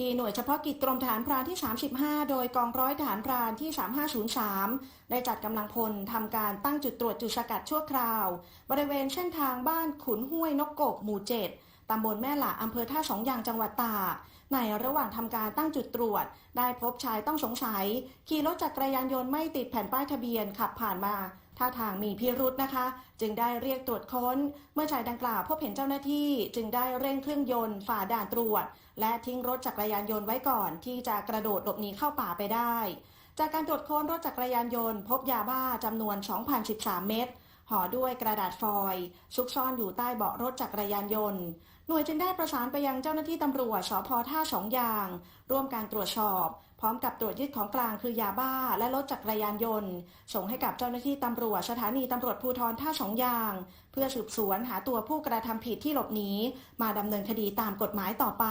ที่หน่วยเฉพาะกิจกรมทหารพรานที่ 35 โดยกองร้อยทหารพรานที่ 3503 ได้จัดกำลังพลทำการตั้งจุดตรวจจุดสกัดชั่วคราว บริเวณเส้นทางบ้านขุนห้วยนกกกหมู่ 7 ตำบลแม่หละอำเภอท่าสองยางจังหวัดตากในระหว่างทำการตั้งจุดตรวจ ได้พบชายต้องสงสัย ขี่รถจักรยานยนต์ไม่ติดแผ่นป้ายทะเบียนขับผ่านมาท่าทางมีพิรุธนะคะ จึงได้เรียกตรวจค้น เมื่อชายดังกล่าวพบเห็นเจ้าหน้าที่ จึงได้เร่งเครื่องยนต์ฝ่าด่านตรวจ และทิ้งรถจักรยานยนต์ไว้ก่อน ที่จะกระโดดหลบหนีเข้าป่าไปได้ จากการตรวจค้นรถจักรยานยนต์ พบยาบ้าจำนวน 2,013 เม็ด ห่อด้วยกระดาษฟอยล์ซุกซ่อนอยู่ใต้เบาะรถจักรยานยนต์ หน่วยจึงได้ประสานไปยังเจ้าหน้าที่ตำรวจสพท่าสองยาง ร่วมการตรวจสอบ พร้อมกับตรวจยึดของกลางคือยาบ้าและรถจักรยานยนต์ ส่งให้กับเจ้าหน้าที่ตำรวจสถานีตำรวจภูธรท่าสองยาง เพื่อสืบสวนหาตัวผู้กระทำผิดที่หลบหนีมาดำเนินคดีตามกฎหมายต่อไป